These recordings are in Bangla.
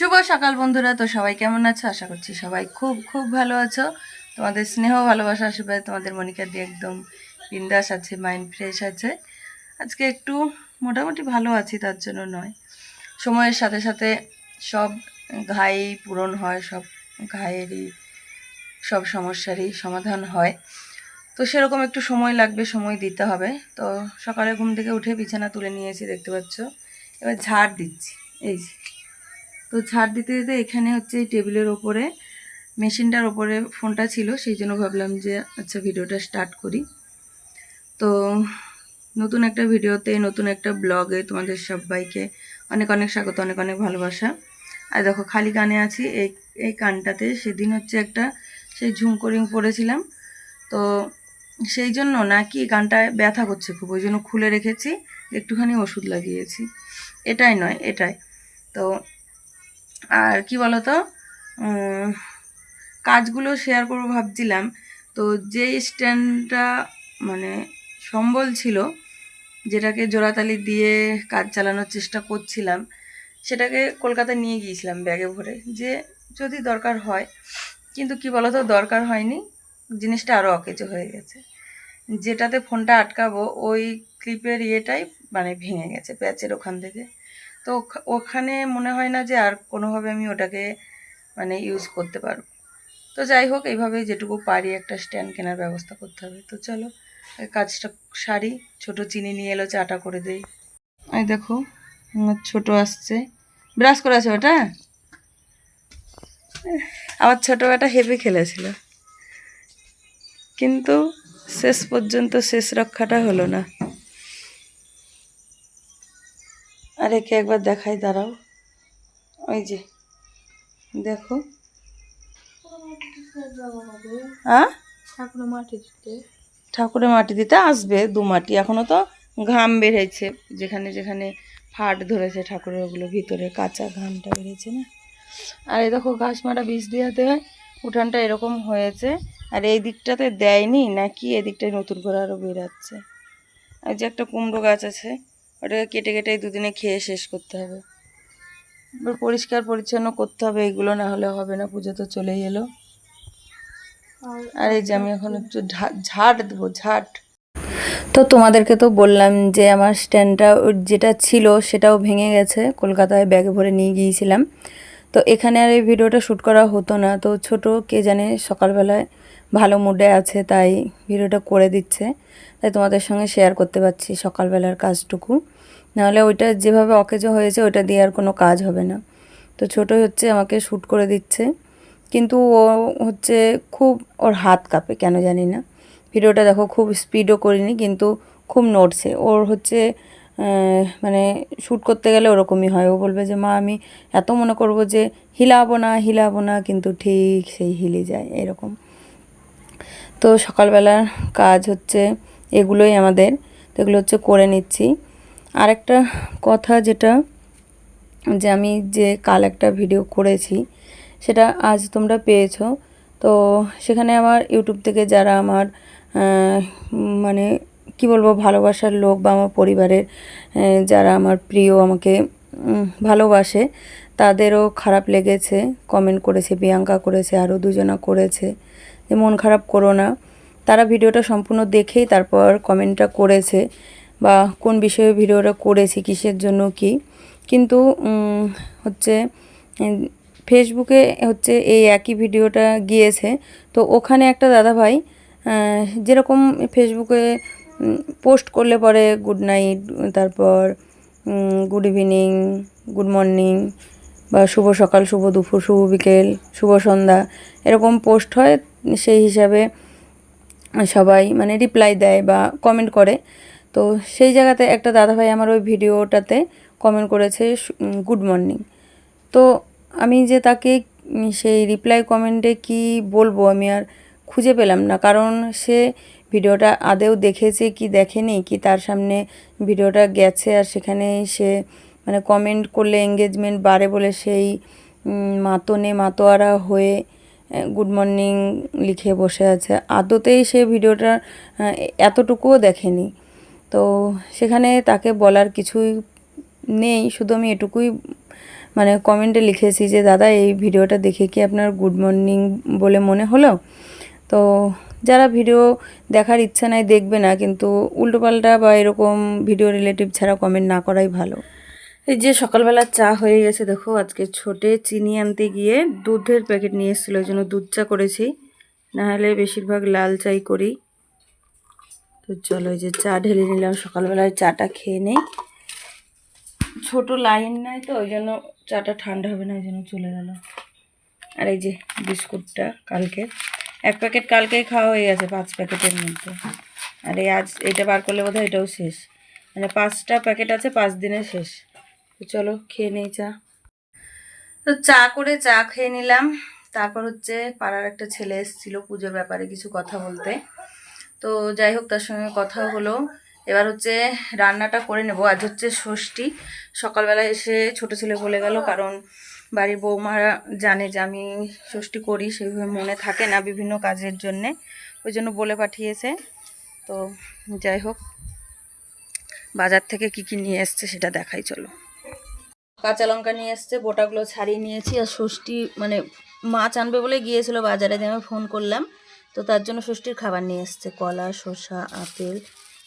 শুভ সকাল বন্ধুরা, তো সবাই কেমন আছো? আশা করছি সবাই খুব খুব ভালো আছো। তোমাদের স্নেহ, ভালোবাসা, আশীর্বাদ তোমাদের মনিকা দিয়ে একদম বিন্দাস আছে মাইন্ড ফ্রেশ আছে। আজকে একটু মোটামুটি ভালো আছি, তার জন্য নয়। সময়ের সাথে সাথে সব ঘাই পূরণ হয়, সব ঘায়েরই সব সমস্যারই সমাধান হয়। তো সেরকম একটু সময় লাগবে, সময় দিতে হবে। তো সকালে ঘুম থেকে উঠে বিছানা তুলে নিয়েছি দেখতে পাচ্ছ, এবার ঝাড় দিচ্ছি, এই যে। তো ঝাড় দিতে দিতে এখানে হচ্ছে এই টেবিলের ওপরে, মেশিনটার ওপরে ফোনটা ছিল, সেই জন্য ভাবলাম যে আচ্ছা ভিডিওটা স্টার্ট করি। তো নতুন একটা ভিডিওতে, নতুন একটা ব্লগে তোমাদের সবাইকে অনেক অনেক স্বাগত, অনেক অনেক ভালোবাসা। আর দেখো, খালি কানে আছি, এই এই কানটাতে সেদিন হচ্ছে একটা, সেই ঝুমকরিং পরেছিলাম তো সেই জন্য নাকি কানটায় ব্যথা করছে খুব, ওই জন্য খুলে রেখেছি, একটুখানি ওষুধ লাগিয়েছি। এটাই নয়, এটাই। তো আর কি বলতো কাজগুলো শেয়ার করব ভাবছিলাম। তো যে স্ট্যান্ডটা মানে সম্বল ছিল, যেটাকে জোড়াতালি দিয়ে কাজ চালানোর চেষ্টা করছিলাম, সেটাকে কলকাতা নিয়ে গিয়েছিলাম ব্যাগে ভরে, যে যদি দরকার হয়। কিন্তু কি বলতো, দরকার হয়নি, জিনিসটা আরও অকেজো হয়ে গেছে। যেটাতে ফোনটা আটকাবো, ওই ক্লিপের ইয়েটাই মানে ভেঙে গেছে প্যাচের ওখান থেকে। তো ওখ- ওখানে মনে হয় না যে আর কোনোভাবে আমি ওটাকে মানে ইউজ করতে পারব। তো যাই হোক এইভাবে যেটুকু পারি একটা স্ট্যান্ড কেনার ব্যবস্থা করতে হবে। তো চলো কাজটা সারি, ছোট চিনি নিয়ে এলো, চাটা করে দেই। এই দেখো, আমার ছোট আসছে। ব্রাশ করে আছে ওটা? আমার ছোট বেটা হেভি খেলেছিল। কিন্তু শেষ পর্যন্ত শেষ রক্ষাটা হলো না। আর একে একবার দেখাই দাঁড়াও। ওই যে দেখো। হ্যাঁ? ঠাকুর মাটি দিতে। ঠাকুরের মাটি দিতে আসবে দু মাটি। এখনও তো ঘাম বেড়েছে যেখানে যেখানে ফাট ধরেছে ঠাকুরের ওগুলো ভিতরে কাঁচা ঘামটা বেড়েছে না। আর এই দেখো ঘাস মারা বীজ দেওয়াতে উঠানটা এরকম হয়েছে। আর এই দিকটাতে দেয়নি নাকি এই দিকটায় নতুন করে আরও বেরাচ্ছে আর যে একটা কুমড়ো গাছ আছে ওটাকে কেটে কেটে দুদিনে খেয়ে শেষ করতে হবে। এবার পরিষ্কার পরিচ্ছন্ন করতে হবে এগুলো না হলে হবে না পুজো তো চলেই এলো। আর এই যে আমি এখন একটু ঝা- ঝাড় দেবো ঝাট। তো তোমাদেরকে তো বললাম যে আমার স্ট্যান্ডটা ওর যেটা ছিল সেটাও ভেঙে গেছে কলকাতায় ব্যাগে ভরে নিয়ে গিয়েছিলাম। তো এখানে আর এই ভিডিওটা শ্যুট করা হতো না তো ছোট কে জানে সকালবেলায় ভালো মুডে আছে, তাই ভিডিওটা করে দিচ্ছে। তাই তোমাদের সঙ্গে শেয়ার করতে পারছি সকালবেলার কাজটুকু। নাহলে ওইটা যেভাবে অকেজো হয়েছে, ওইটা দিয়ে আর কোনো কাজ হবে না। তো ছোট হচ্ছে আমাকে শ্যুট করে দিচ্ছে। কিন্তু ও হচ্ছে খুব, ওর হাত কাঁপে, কেন জানি না। ভিডিওটা দেখো, খুব স্পিডও করিনি, কিন্তু খুব নড়ছে। ওর হচ্ছে মানে শ্যুট করতে গেলে ওরকমই হয়। ও বলবে যে, মা, আমি এত মনে করব যে, হিলাবো না হিলাবো না, কিন্তু ঠিক সেই হিলে যায়, এরকম। তো সকালবেলার কাজ হচ্ছে এগুলোই আমাদের, তো এগুলো হচ্ছে করে নিচ্ছি। আরেকটা কথা যেটা, যে আমি যে কাল একটা ভিডিও করেছি, সেটা আজ তোমরা পেয়েছ। তো সেখানে আমার ইউটিউব থেকে যারা আমার মানে কি বলব, ভালোবাসার লোক বা আমার পরিবারের যারা আমার প্রিয়, আমাকে ভালোবাসে, তাদেরও খারাপ লেগেছে কমেন্ট করেছে, প্রিয়াঙ্কা করেছে, আরও দুজনা করেছে। যে মন খারাপ করো না। তারা ভিডিওটা সম্পূর্ণ দেখেই তারপর কমেন্টটা করেছে বা কোন বিষয়ে ভিডিওটা করেছি, কিসের জন্য কি। কিন্তু হচ্ছে ফেসবুকে হচ্ছে এই একই ভিডিওটা গিয়েছে। তো ওখানে একটা দাদাভাই যেরকম ফেসবুকে পোস্ট করলে পরে গুড নাইট, তারপর গুড ইভিনিং, গুড মর্নিং বা শুভ সকাল, শুভ দুপুর, শুভ বিকেল, শুভ সন্ধ্যা, এরকম পোস্ট হয়। সেই হিসাবে সবাই মানে রিপ্লাই দেয় বা কমেন্ট করে। তো সেই জায়গাতে একটা দাদাভাই আমার ওই ভিডিওটাতে কমেন্ট করেছে গুড মর্নিং তো আমি যে তাকে সেই রিপ্লাই কমেন্টে কি বলব আমি আর খুঁজে পেলাম না। কারণ সে ভিডিওটা আদেও দেখেছে কি দেখেনি, কি তার সামনে ভিডিওটা গেছে আর সেখানে সে মানে কমেন্ট করলে এঙ্গেজমেন্ট বাড়ে বলে সেই মাতনে মাতোয়ারা হয়ে গুড মর্নিং লিখে বসে আছে। আদতেই সে ভিডিওটা এতটুকুও দেখেনি। তো সেখানে তাকে বলার কিছুই নেই, শুধু আমি এটুকুই মানে কমেন্টে লিখেছি যে, দাদা, এই ভিডিওটা দেখে কি আপনার গুড মর্নিং বলে মনে হলো? তো যারা ভিডিও দেখার ইচ্ছা নাই দেখবে না, কিন্তু উল্টোপাল্টা বা এরকম ভিডিও রিলেটিভ ছাড়া কমেন্ট না করাই ভালো। এই যে সকালবেলা চা হয়ে গেছে, দেখো, আজকে ছোটে চিনি আনতে গিয়ে দুধের প্যাকেট নিয়ে এসেছিল ওই জন্য দুধ চা করেছি। নাহলে বেশিরভাগ লাল চাই করি। তো চলো, এই যে চা ঢেলে নিলাম, সকালবেলায় চাটা খেয়ে নেই। ছোট লাইন নাই তো, ওই জন্য চাটা ঠান্ডা হবে না ওই জন্য চলে গেল। আর এই যে বিস্কুটটা কালকে। এক প্যাকেট কালকেই খাওয়া হয়ে গেছে, পাঁচ প্যাকেটের মধ্যে। আর এই আজ এটা বার করলে বোধহয় এটাও শেষ। মানে পাঁচটা প্যাকেট আছে, পাঁচ দিনে শেষ। তো চলো খেয়ে নেই চা। তো চা করে চা খেয়ে নিলাম। তারপর হচ্ছে পাড়ার একটা ছেলে এসেছিল পুজোর ব্যাপারে কিছু কথা বলতে। তো যাই হোক, তার সঙ্গে কথা হলো। এবার হচ্ছে রান্নাটা করে নেব। আজ হচ্ছে ষষ্ঠী। সকালবেলা এসে ছোট ছেলে বলে গেল, কারণ বাড়ির বৌমারা জানে যে আমি ষষ্ঠী করি, সেইভাবে মনে থাকে না বিভিন্ন কাজের জন্যে। ওই জন্য বলে পাঠিয়েছে। তো যাই হোক, বাজার থেকে কি কি নিয়ে এসছে সেটা দেখাই, চলো। কাঁচা লঙ্কা নিয়ে এসছে, বোটাগুলো ছাড়িয়ে নিয়েছি আর ষষ্ঠী মানে মাছ আনবে বলে গিয়েছিল বাজারে, দিয়ে আমি ফোন করলাম। তো তার জন্য ষষ্ঠীর খাবার নিয়ে এসছে, কলা, শসা, আপেল,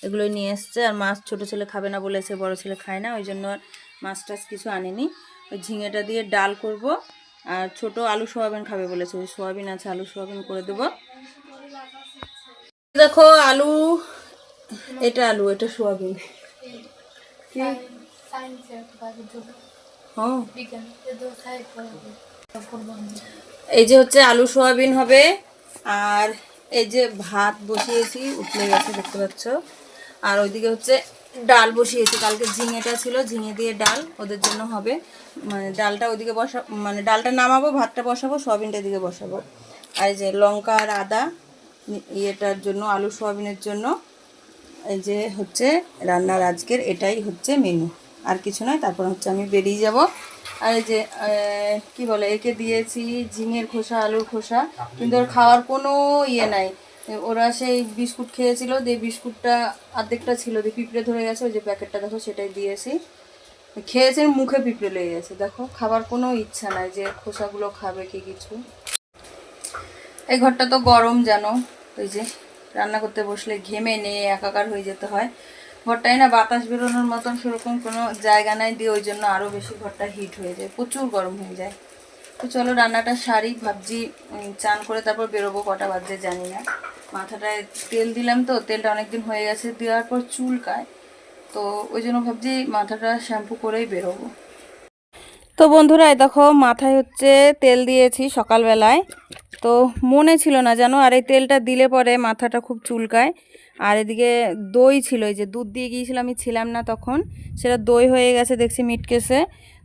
এগুলোই নিয়ে এসছে। আর মাছ ছোটো ছেলে খাবে না বলেছে, বড় ছেলে খায় না, ওই জন্য আর মাছ টাছ কিছু আনেনি। ওই ঝিঙেটা দিয়ে ডাল করব আর ছোট আলু সোয়াবিন খাবে বলেছে, ওই সোয়াবিন আছে, আলু সোয়াবিন করে দেবো। দেখো আলু, এটা আলু, এটা সোয়াবিন। এই যে হচ্ছে আলু সোয়াবিন হবে, আর এই যে ভাত বসিয়েছি উঠলে গেছে, দেখতে পাচ্ছ। আর ওইদিকে হচ্ছে ডাল বসিয়েছি, কালকে ঝিঙেটা ছিল, ঝিঙে দিয়ে ডাল, ওদের জন্য হবে। মানে ডালটা ওইদিকে বসা মানে ডালটা নামাবো, ভাতটা বসাবো, সোয়াবিনটা এদিকে বসাবো। আর এই যে লঙ্কা আর আদা, ইয়েটার জন্য, আলু সোয়াবিনের জন্য, এই যে হচ্ছে রান্নার আজকের এটাই হচ্ছে মেনু আর কিছু নয়, তারপর হচ্ছে আমি বেরিয়ে যাব। আর যে কি বলে, একে দিয়েছি ঝিঙের খোসা, আলুর খোসা, কিন্তু ওর খাওয়ার কোনো ইয়ে নাই। ওরা সেই বিস্কুট খেয়েছিল, দিয়ে বিস্কুটটা অর্ধেকটা ছিল, দিয়ে পিঁপড়ে ধরে গেছে, ওই যে প্যাকেটটা দেখো, সেটাই দিয়েছি। খেয়েছে, মুখে পিঁপড়ে লেগে গেছে, দেখো, খাবার কোনো ইচ্ছা নাই যে খোসাগুলো খাবে কি কিছু। এই ঘরটা তো গরম জানো, ওই যে রান্না করতে বসলে ঘেমে নিয়ে একাকার হয়ে যেতে হয়। ঘরটায় না বাতাস বেরোনোর মতন সেরকম কোনো জায়গা নাই দিয়ে ওই জন্য আরও বেশি ঘরটা হিট হয়ে যায়। প্রচুর গরম হয়ে যায়। তো চলো রান্নাটা সারি, ভাবছি চান করে তারপর বেরোবো কটা বাজে জানি না। মাথাটায় তেল দিলাম তো, তেলটা অনেকদিন হয়ে গেছে, দেওয়ার পর চুলকায় তো ওই জন্য ভাবছি মাথাটা শ্যাম্পু করেই বেরোবো। তো বন্ধুরা, এই দেখো মাথায় হচ্ছে তেল দিয়েছি সকালবেলায়। তো মনে ছিল না জানো আর এই তেলটা দিলে পরে মাথাটা খুব চুলকায় আর এদিকে দই ছিল, এই যে দুধ দিয়ে গিয়েছিলাম, আমি ছিলাম না তখন, সেটা দই হয়ে গেছে, দেখছি মিটকেসে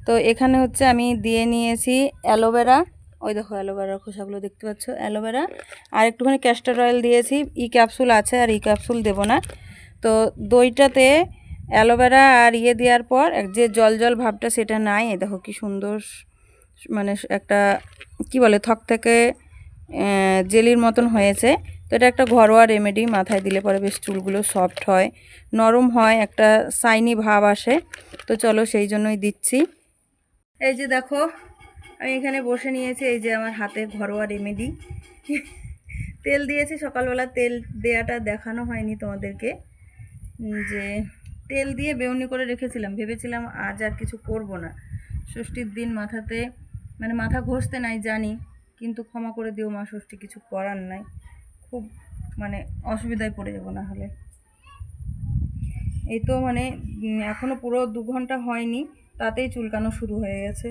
তো এখানে হচ্ছে আমি দিয়ে নিয়েছি অ্যালোভেরা, ওই দেখো অ্যালোভেরার খোসাগুলো দেখতে পাচ্ছ, অ্যালোভেরা। আর একটুখানি ক্যাস্টার অয়েল দিয়েছি, ই ক্যাপসুল আছে আর ই ক্যাপসুল দেবো না। তো দইটাতে অ্যালোভেরা আর ইয়ে দেওয়ার পর যে জল জল ভাবটা সেটা নাই দেখো কি সুন্দর মানে একটা, কি বলে থক থেকে জেলির মতন হয়েছে। তো এটা একটা ঘরোয়া রেমেডি মাথায় দিলে পরে বেশ চুলগুলো সফট হয়। নরম হয়, একটা সাইনি ভাব আসে। তো চলো সেই জন্যই দিচ্ছি। এই যে দেখো, আমি এখানে বসে নিয়েছি, এই যে আমার হাতে ঘরোয়া রেমেডি তেল দিয়েছি, সকালবেলা তেল দেয়াটা দেখানো হয়নি তোমাদেরকে। যে তেল দিয়ে বেউনি করে রেখেছিলাম, ভেবেছিলাম আজ আর কিছু করব না। ষষ্ঠীর দিন মাথাতে মানে মাথা ঘষতে নাই জানি, কিন্তু ক্ষমা করে দিও মা, ষষ্ঠী কিছু করার নাই। খুব মানে অসুবিধায় পড়ে যাব না হলে। এই তো মানে উম, এখনও পুরো দু ঘণ্টা হয়নি তাতেই চুলকানো শুরু হয়ে গেছে।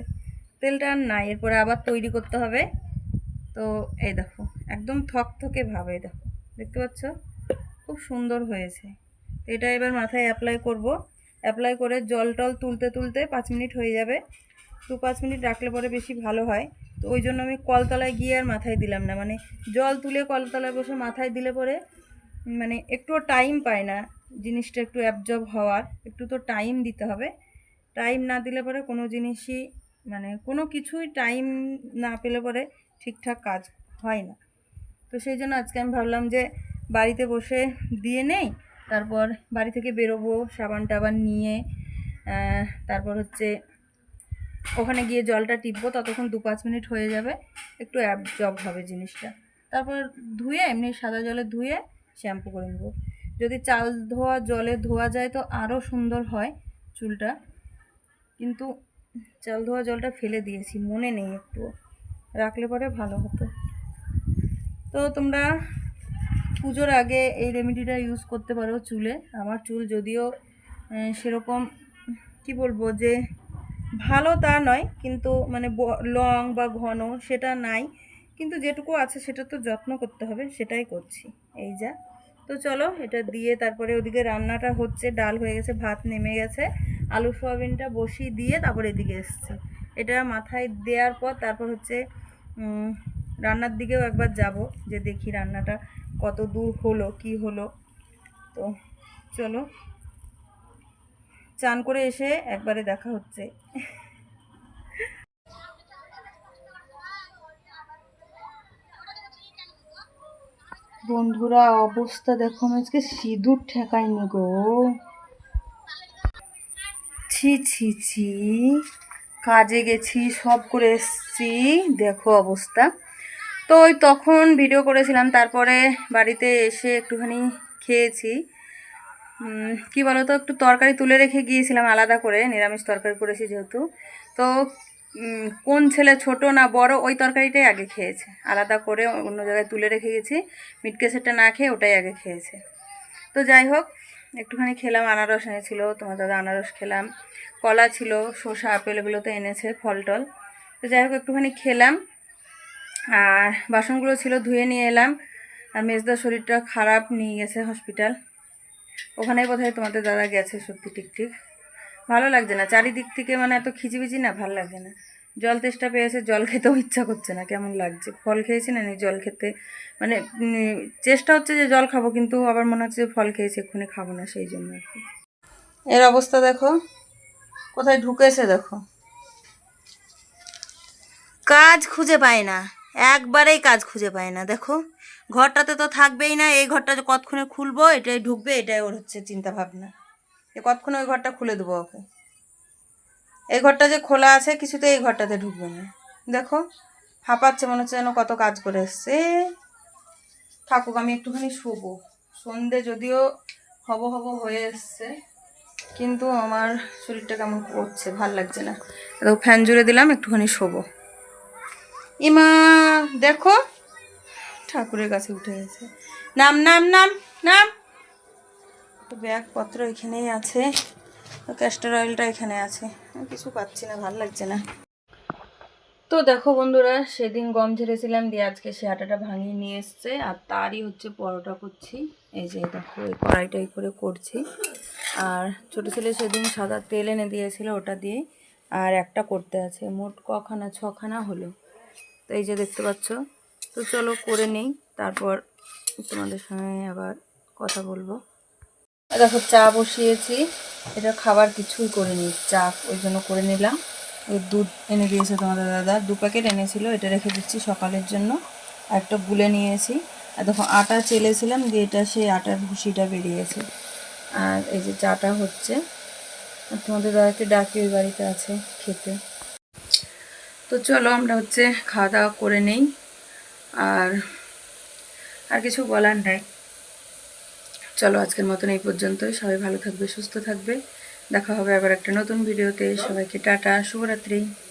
তেলটা আর নাই এরপরে আবার তৈরি করতে হবে। তো এই দেখো একদম থকথকে ভাব দেখো দেখতে পাচ্ছ? খুব সুন্দর হয়েছে। এটা এবার মাথায় অ্যাপ্লাই করব। অ্যাপ্লাই করে জল টল তুলতে তুলতে পাঁচ মিনিট হয়ে যাবে। দু পাঁচ মিনিট রাখলে পরে বেশি ভালো হয়। তো ওই জন্য আমি কলতলায় গিয়ে আর মাথায় দিলাম না। মানে জল তুলে কলতলায় বসে মাথায় দিলে পরে মানে একটুও টাইম পায় না জিনিসটা একটু অ্যাবজর্ব হওয়ার। একটু তো টাইম দিতে হবে। টাইম না দিলে পরে কোনো জিনিসই মানে কোনো কিছুই টাইম না পেলে পরে ঠিকঠাক কাজ হয় না। তো সেই জন্য আজকে আমি ভাবলাম যে বাড়িতে বসে দিয়ে নেই, তারপর বাড়ি থেকে বেরোবো সাবান টাবান নিয়ে তারপর হচ্ছে ওখানে গিয়ে জলটা টিপবো, ততক্ষণ দু পাঁচ মিনিট হয়ে যাবে, একটু অ্যাবজর্ব হবে জিনিসটা। তারপর ধুয়ে, এমনি সাদা জলে ধুয়ে শ্যাম্পু করে নেব। যদি চাল ধোয়া, জলে ধোয়া যায় তো আরও সুন্দর হয় চুলটা। কিন্তু চাল ধোয়া, জলটা ফেলে দিয়েছি, মনে নেই একটু। রাখলে পরে ভালো হতো। তো তোমরা পুজোর আগে এই রেমেডিটা ইউজ করতে পারো চুলে। আমার চুল যদিও সেরকম, কি বলব যে ভালো তা নয়, কিন্তু মানে লং বা ঘন সেটা নাই। কিন্তু যেটুকু আছে সেটা তো যত্ন করতে হবে, সেটাই করছি। এই যা। তো চলো, এটা দিয়ে তারপরে ওদিকে রান্নাটা হচ্ছে, ডাল হয়ে গেছে, ভাত নেমে গেছে। আলু সোয়াবিনটা বসিয়ে দিয়ে তারপরে এদিকে এসছে। এটা মাথায় দেওয়ার পর তারপর হচ্ছে রান্নার দিকেও একবার যাব, যে দেখি রান্নাটা কত দূর হলো, কি হলো। তো চলো। চান করে এসে একবারে দেখা হচ্ছে। বন্ধুরা, অবস্থা দেখো আজকে সিঁদুর ঠেকাইনি গো। ছি ছি ছি। কাজে গেছি, সব করে এসছি, দেখো অবস্থা। তো ওই তখন ভিডিও করেছিলাম, তারপরে বাড়িতে এসে একটুখানি খেয়েছি। কি বলতো, একটু তরকারি তুলে রেখে গিয়েছিলাম আলাদা করে, নিরামিষ তরকারি করেছি যেহেতু। তো কোন ছেলে ছোট না বড়, ওই তরকারিটাই আগে খেয়েছে। আলাদা করে অন্য জায়গায় তুলে রেখে গেছি মিট কেসেরটা না খেয়ে ওটাই আগে খেয়েছে। তো যাই হোক, একটুখানি খেলাম, আনারস এনেছিল, তোমার দাদা আনারস খেলাম, কলা ছিল, শসা, আপেল এগুলো তো এনেছে ফল টল তো যাই হোক, একটুখানি খেলাম, আর বাসনগুলো ছিল ধুয়ে নিয়ে এলাম, আর মেজদার শরীরটা খারাপ, নিয়ে গেছে হসপিটাল ওখানেই বোধহয় তোমাদের দাদা গেছে সত্যি ঠিক ঠিক। ভালো লাগছে না, চারিদিক থেকে মানে এত খিচিবিচি না, ভালো লাগছে না। জল তেষ্টা পেয়েছে, জল খেতেও ইচ্ছা করছে না, কেমন লাগছে। ফল খেয়েছি না জল খেতে। মানে চেষ্টা হচ্ছে যে জল খাব, কিন্তু আবার মনে হচ্ছে ফল খেয়েছি, এক্ষুনি খাব না, সেই জন্য আর কি। এর অবস্থা দেখো, কোথায় ঢুকেছে দেখো। কাজ খুঁজে পায় না, একবারেই কাজ খুঁজে পায় না, দেখো। ঘরটাতে তো থাকবেই না, এই ঘরটা যে কতক্ষণে খুলবো, এটাই ঢুকবে, এটাই ওর হচ্ছে চিন্তা ভাবনা এ কতক্ষণে ওই ঘরটা খুলে দেবো ওকে? এই ঘরটা যে খোলা আছে কিছুতে এই ঘরটাতে ঢুকবে না। দেখো, হাঁপাচ্ছে, মনে হচ্ছে যেন কত কাজ করে এসছে। থাকুক, আমি একটুখানি শোবো। সন্ধে যদিও হব হব হয়ে এসছে, কিন্তু আমার শরীরটা কেমন করছে, ভালো লাগছে না। তো ফ্যান জুড়ে দিলাম, একটুখানি শোবো। ইমা, দেখো ঠাকুরের কাছে উঠে গেছে। নাম নাম নাম নাম। ব্যাগপত্র এখানেই আছে। ক্যাস্টার অয়েলটা এখানে আছে। কিছু পাচ্ছি না, ভালো লাগছে না। তো দেখো বন্ধুরা, সেদিন গম ঝেড়েছিলাম দিয়ে আজকে সে আটাটা ভাঙিয়ে নিয়ে এসছে। আর তারই হচ্ছে পরোটা করছি। এই যে দেখো, এই কড়াইটাই করে করছি। আর ছোটো ছেলে সেদিন সাদা তেল এনে দিয়েছিল ওটা দিয়ে আর একটা করতে আছে। মোট কখানা, ছখানা হলো। তো এই যে দেখতে পাচ্ছ তো চলো করে নেই। তারপর তোমাদের সঙ্গে আবার কথা বলব। দেখো, চা বসিয়েছি। এটা খাবার কিছুই করে করিনি, চা ওই জন্য করে নিলাম। দুধ এনে দিয়েছে তোমাদের দাদা। দু প্যাকেট এনেছিল, এটা রেখে দিচ্ছি সকালের জন্য। একটা গুলে নিয়েছি। আর দেখো, আটা চেলেছিলাম দিয়ে এটা সেই আটার ভুসিটা বেরিয়েছে। আর এই যে চাটা হচ্ছে তোমাদের দাদাকে ডাকি ওই বাড়িতে আছে খেতে। তো চলো, আমরা হচ্ছে খাওয়া দাওয়া করে নেই। আর আর কিছু বলার নাই। চলো আজকের মতন এই পর্যন্তই। সবাই ভালো থাকবে, সুস্থ থাকবে। দেখা হবে আবার একটা নতুন ভিডিওতে। সবাইকে টাটা, শুভরাত্রি।